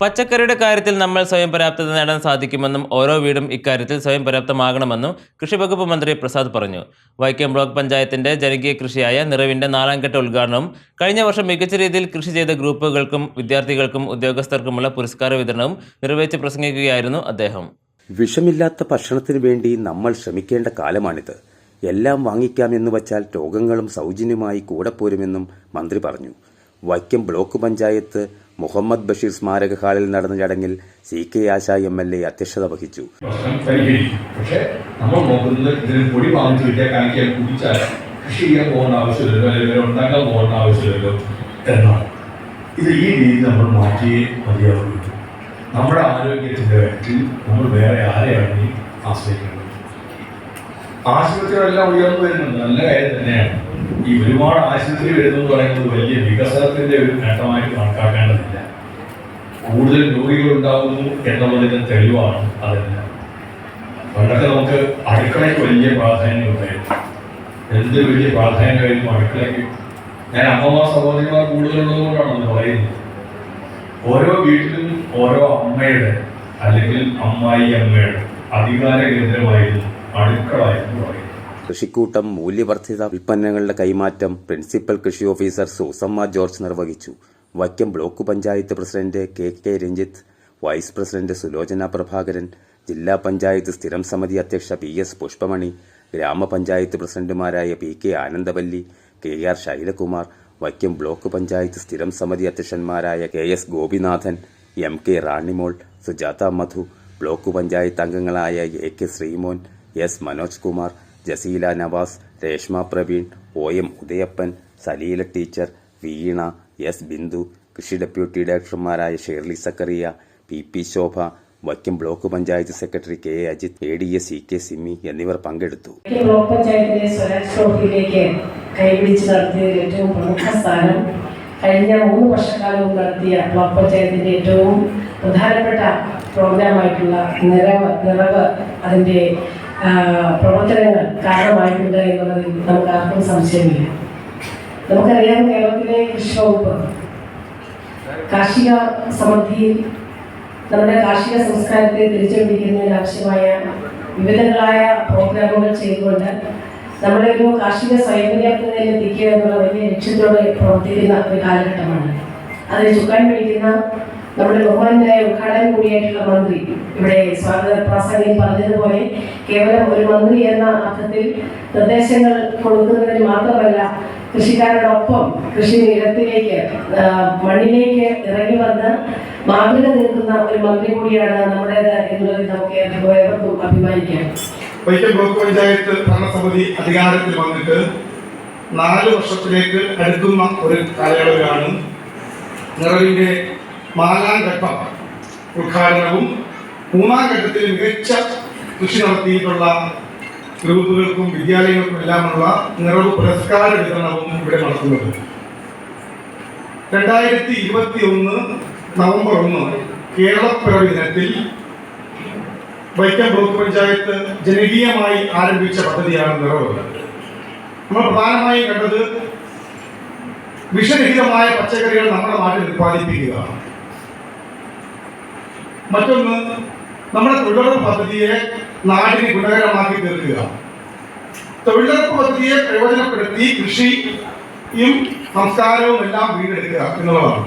പച്ചക്കറിയുടെ കാര്യത്തിൽ നമ്മൾ സ്വയം പര്യാപ്തത നേടാൻ സാധിക്കുമെന്നും ഓരോ വീടും ഇക്കാര്യത്തിൽ സ്വയം പര്യാപ്തമാകണമെന്നും കൃഷിവകുപ്പ് മന്ത്രി പ്രസാദ് പറഞ്ഞു. വൈക്കം ബ്ലോക്ക് പഞ്ചായത്തിന്റെ ജനകീയ കൃഷിയായ നിറവിന്റെ നാലാം ഘട്ട ഉദ്ഘാടനവും കഴിഞ്ഞ വർഷം മികച്ച രീതിയിൽ കൃഷി ചെയ്ത ഗ്രൂപ്പുകൾക്കും വിദ്യാർത്ഥികൾക്കും ഉദ്യോഗസ്ഥർക്കുമുള്ള പുരസ്കാര വിതരണവും നിർവഹിച്ച് പ്രസംഗിക്കുകയായിരുന്നു അദ്ദേഹം. വിഷമില്ലാത്ത ഭക്ഷണത്തിന് വേണ്ടി നമ്മൾ ശ്രമിക്കേണ്ട കാലമാണിത്. എല്ലാം വാങ്ങിക്കാമെന്ന് വച്ചാൽ രോഗങ്ങളും സൗജന്യമായി കൂടെ പോരുമെന്നും മന്ത്രി പറഞ്ഞു. വൈക്കം ബ്ലോക്ക് പഞ്ചായത്ത് മുഹമ്മദ് ബഷീർ സ്മാരക ഹാളിൽ നടന്ന ചടങ്ങിൽ C K Asha M L A അധ്യക്ഷത വഹിച്ചു. പക്ഷേ നമ്മൾ ഇതിന് എന്നാണ്. ഇത് ഈ രീതി നമ്മുടെ ആരോഗ്യത്തിന്റെ കാര്യത്തിൽ നമ്മൾ വേറെ ആരെയാണ് ആശ്രയിക്കേണ്ടത്? ആശുപത്രികളെല്ലാം ഉയർന്നു വരുന്നത് നല്ല കാര്യം തന്നെയാണ്. ഈ ഒരുപാട് ആശുപത്രി വരുന്നത് പറയുന്നത് വലിയ വികസനത്തിന്റെ ഒരു നേട്ടമായിട്ട് കണക്കാക്കേണ്ടതില്ല. കൂടുതൽ രോഗികൾ ഉണ്ടാകുന്നു എന്നുള്ളതിന് തെളിവാണ് അതെല്ലാം പണ്ടൊക്കെ നമുക്ക് അടുക്കളയ്ക്ക് വലിയ പ്രാധാന്യം ഉണ്ടായിരുന്നു. എന്ത് വലിയ പ്രാധാന്യമായിരുന്നു അടുക്കളയ്ക്ക്? ഞാൻ അമ്മമാർ സഹോദരിമാർ കൂടുതലുള്ളത് കൊണ്ടാണ് അത് പറയുന്നത്. ഓരോ വീട്ടിലും ഓരോ അമ്മയുടെ അല്ലെങ്കിൽ അമ്മായി അമ്മയുടെ അധികാര കേന്ദ്രമായിരുന്നു അടുക്കളായിരുന്നു പറയുന്നത്. കൃഷിക്കൂട്ടം മൂല്യവർദ്ധിത ഉൽപ്പന്നങ്ങളുടെ കൈമാറ്റം പ്രിൻസിപ്പൽ കൃഷി ഓഫീസർ സൂസമ്മ ജോർജ് നിർവഹിച്ചു. Vaikom block panchayat president K K Ranjith vice president Sulochana Prabhakaran ജില്ലാ പഞ്ചായത്ത് സ്ഥിരം സമിതി അധ്യക്ഷ പി എസ് പുഷ്പമണി ഗ്രാമപഞ്ചായത്ത് പ്രസിഡന്റുമാരായ P K Anandavalli K R Shailakumar Vaikom block panchayat സ്ഥിരം സമിതി അധ്യക്ഷന്മാരായ K S Gopinathan M K Ranimol Sujatha Madhu block panchayat അംഗങ്ങളായ A K Sreemon S Manoj Kumar Jaseela Navas Reshma Praveen O M Udayappan Saleela teacher Veena S. Bindu കൃഷി deputy ഡയറക്ടർമാരായ Shirley Zacharia P. P. Shobha Vaikom block panchayat secretary K. A Ajith A D S C K Simi എന്നിവർ പങ്കെടുത്തു. Block പഞ്ചായത്തിലെ സ്വരാജ് ട്രോഫിയിലേക്ക് കൈപിടിച്ച് നടത്തിയതിൽ ഏറ്റവും കഴിഞ്ഞ മൂന്ന് വർഷക്കാലവും നടത്തിയ ബ്ലോക്ക് പഞ്ചായത്തിന്റെ ഏറ്റവും പ്രധാനപ്പെട്ട പ്രോഗ്രാമായിട്ടുള്ള നിറവ് നിറവ് അതിന്റെ ആ, പ്രവർത്തനങ്ങൾ കാരണമായിട്ടുണ്ട് എന്നുള്ളതിൽ നമുക്ക് ആർക്കും സംശയമില്ല. നമുക്കറിയാം കേരളത്തിലെ കൃഷി വകുപ്പ് കാർഷിക സമൃദ്ധിയിൽ നമ്മുടെ കാർഷിക സംസ്കാരത്തെ തിരിച്ചുപിടിക്കുന്നതിന് ആവശ്യമായ വിവിധങ്ങളായ പ്രോഗ്രാമുകൾ ചെയ്തുകൊണ്ട് നമ്മുടെ ഒരു കാർഷിക സ്വയംപര്യാപ്തതയിലെത്തിക്കുക എന്നുള്ള വലിയ ലക്ഷ്യത്തോടെ പ്രവർത്തിക്കുന്ന ഒരു കാലഘട്ടമാണ്. അതിന് ചുക്കാൻ പിടിക്കുന്ന നമ്മുടെ ബഹുമാനായ ഉദ്ഘാടനം കൂടിയായിട്ടുള്ള മന്ത്രി ഇവിടെ സ്വാഗത പ്രാസംഗികൻ പറഞ്ഞതുപോലെ കേവലം ഒരു മന്ത്രി എന്ന അർത്ഥത്തിൽ നിർദ്ദേശങ്ങൾ കൊടുക്കുന്നതിന് മാത്രമല്ല കൃഷിക്കാരോടൊപ്പം കൃഷി നിരത്തിലേക്ക് മണ്ണിലേക്ക് ഇറങ്ങി വന്ന് മാതൃക നിൽക്കുന്ന ഒരു മന്ത്രി കൂടിയാണ് നമ്മുടേത് എന്നുള്ളത് നമുക്ക് ഏവർക്കും അഭിമാനിക്കാം. വൈക്കം ബ്ലോക്ക് പഞ്ചായത്ത് ഭരണസമിതി അധികാരത്തിൽ വന്നിട്ട് നാല് വർഷത്തിലേക്ക് അടുക്കുന്ന ഒരു കാലയളവിലാണ് നിറവിന്റെ നാലാം ഘട്ടം ഉദ്ഘാടനവും മൂന്നാം ഘട്ടത്തിൽ മികച്ച കൃഷി നടത്തിയിട്ടുള്ള ഗ്രൂപ്പുകൾക്കും വിദ്യാലയങ്ങൾക്കും എല്ലാമുള്ള നിറവ് പുരസ്കാര വിതരണവും ഇവിടെ നടത്തുന്നത്. രണ്ടായിരത്തി ഇരുപത്തി ഒന്ന് നവംബർ ഒന്ന് കേരളപ്പിറവി ദിനത്തിൽ വൈക്കം ബ്ലോക്ക് പഞ്ചായത്ത് ജനകീയമായി ആരംഭിച്ച പദ്ധതിയാണ് നിറവ്. നമ്മൾ പ്രധാനമായും കണ്ടത് വിഷരഹിതമായ പച്ചക്കറികൾ നമ്മുടെ നാട്ടിൽ ഉത്പാദിപ്പിക്കുക മറ്റൊന്ന് നമ്മുടെ തൊഴിലുറപ്പ് പദ്ധതിയെ നാടിന് ഗുണകരമാക്കി തീർക്കുക. തൊഴിലുറപ്പ് പദ്ധതിയെ പ്രയോജനപ്പെടുത്തി കൃഷിയും സംസ്കാരവും എല്ലാം വീണ്ടെടുക്കുക എന്നുള്ളതാണ്.